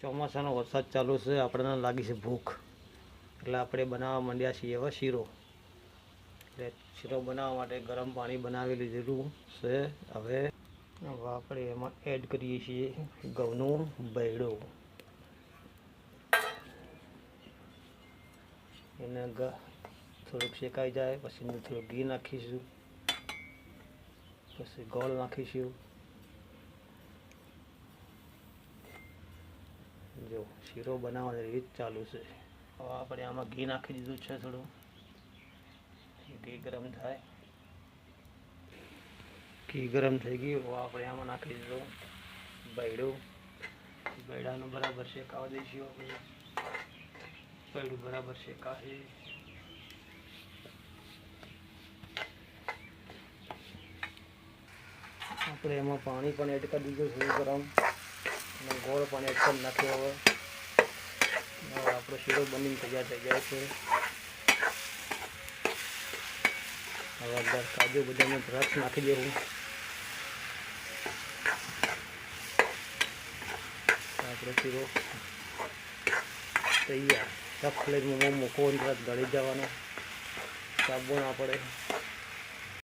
ચોમાસાનો વરસાદ ચાલુ છે, આપણને લાગી છે ભૂખ. એટલે આપણે બનાવવા માંડ્યા છીએ હવે શીરો. એટલે શીરો બનાવવા માટે ગરમ પાણી બનાવી લીધેલું છે. હવે આપણે એમાં એડ કરીએ છીએ ઘઉંનું બૈડું એને થોડુંક શેકાઈ જાય, પછી થોડું ઘી નાખીશું. પછી ગોળ નાખીશું. જો શીરો બનાવવાની રીત ચાલુ છે. હવે આપણે આમાં ઘી નાખી દીધું છે થોડું. ઘી ગરમ થાય. ઘી ગરમ થઈ ગયું. હવે આપણે આમાં નાખી દીધું બૈડું. બૈડાનું બરાબર શેકાવા દઈશું આપણે. બૈડું બરાબર શેકાશે. આપણે એમાં પાણી પણ એડ કરી દીધું થોડું ગરમ. અને ગોળ પણ એડ કરી નાખ્યો હવે. આપણો શીરો બનીને તૈયાર થઈ જાય છે. હવે કાજુ બદામનો રસ નાખી દેવું. આપણો શીરો તૈયાર. રફ મોમો મૂકો અને તરત ગળી જવાનો. સાબુ ના પડે